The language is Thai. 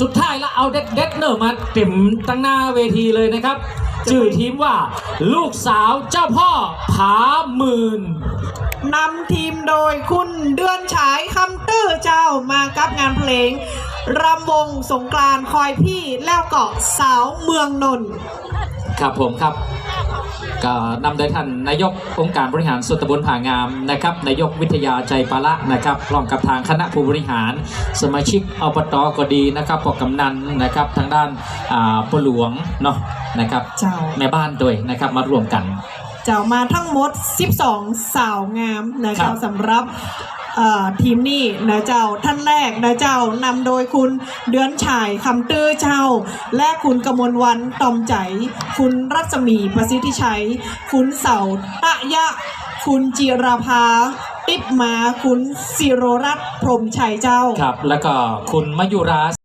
สุดท้ายแล้วเอาเด็ดเด็ดๆเนอร์มาเต็มตั้งหน้าเวทีเลยนะครับชื่อทีมว่า ลูกสาวเจ้าพ่อผาหมื่นนำทีมโดยคุณเดือนฉายคำตื้อเจ้ามากับงานเพลงรำวงสงกรานต์คอยพี่แล้วเกาะสาวเมืองนนท์ครับผมครับ ก็นำโดยท่านนายกองค์การบริหารส่วนตำบลผางามนะครับนายกวิทยาใจปาละนะครับพร้อมกับทางคณะผู้บริหาร สมาชิกอบตก็ดีนะครับพวกกำนันนะครับทางด้านอ่าปหลวงเนาะนะครับเจ้าแม่บ้านด้วยนะครับมารวมกันเจ้ามาทั้งหมด 12 สาวงามนะครัเจ้าบสำหรับเอ่อทีมนี้นะเจ้าท่านแรกนะเจ้านำโดยคุณเดือนฉายคำตื้อเจ้า และคุณกมลวันตอมใจ คุณรัศมีประสิทธิชัย คุณเสาตะยะ คุณจิราภาติบมาคุณสิโรรัตน์พรหมชัยเจ้าครับ แล้วก็คุณมยุรา